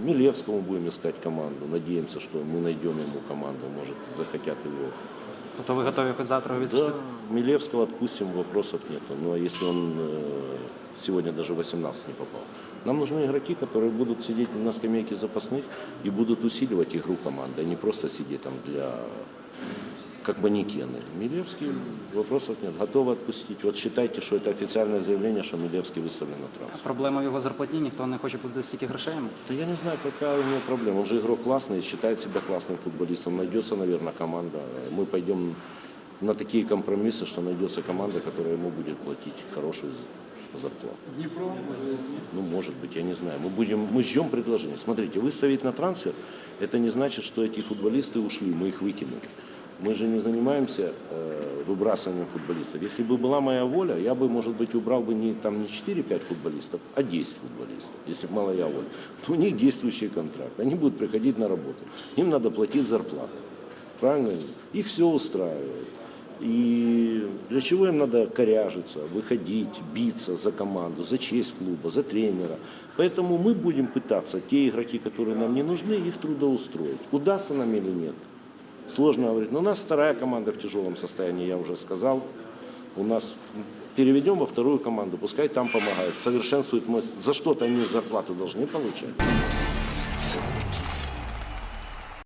Милевскому будем искать команду. Надеемся, что мы найдем ему команду, может, захотят его. Тобто ви готові хоч завтра Да, відпустити? Милевского отпустим, вопросов нет. Ну а если он э, сегодня даже 18 не попал? Нам нужны игроки, которые будут сидеть на скамейке запасных и будут усиливать игру команды, а не просто сидеть там для как манекены. Милевский, вопросов нет, готовы отпустить. Вот считайте, что это официальное заявление, что Милевский выставлен на трансфер. Проблема в його зарплатні, ніхто не хоче платити стільки грошей йому. Да я не знаю, какая у него проблема. Он же игрок классный, считает себя классным футболистом. Найдется, наверное, команда. Мы пойдем на такие компромиссы, что найдется команда, которая ему будет платить хорошую з- зарплату. Ну, может быть, я не знаю. Мы, будем, мы ждем предложения. Смотрите, выставить на трансфер, это не значит, что эти футболисты ушли, мы их выкинули. Мы же не занимаемся э, выбрасыванием футболистов. Если бы была моя воля, я бы, может быть, убрал бы не, там, не 4-5 футболистов, а 10 футболистов, если бы моя воля. То у них действующий контракт. Они будут приходить на работу. Им надо платить зарплату. Правильно? Их все устраивает. И для чего им надо коряжиться, выходить, биться за команду, за честь клуба, за тренера. Поэтому мы будем пытаться те игроки, которые нам не нужны, их трудоустроить. Удастся нам или нет, сложно говорить. Но у нас вторая команда в тяжелом состоянии, я уже сказал. У нас переведем во вторую команду, пускай там помогают, совершенствуют. Мы, за что-то они зарплату должны получать.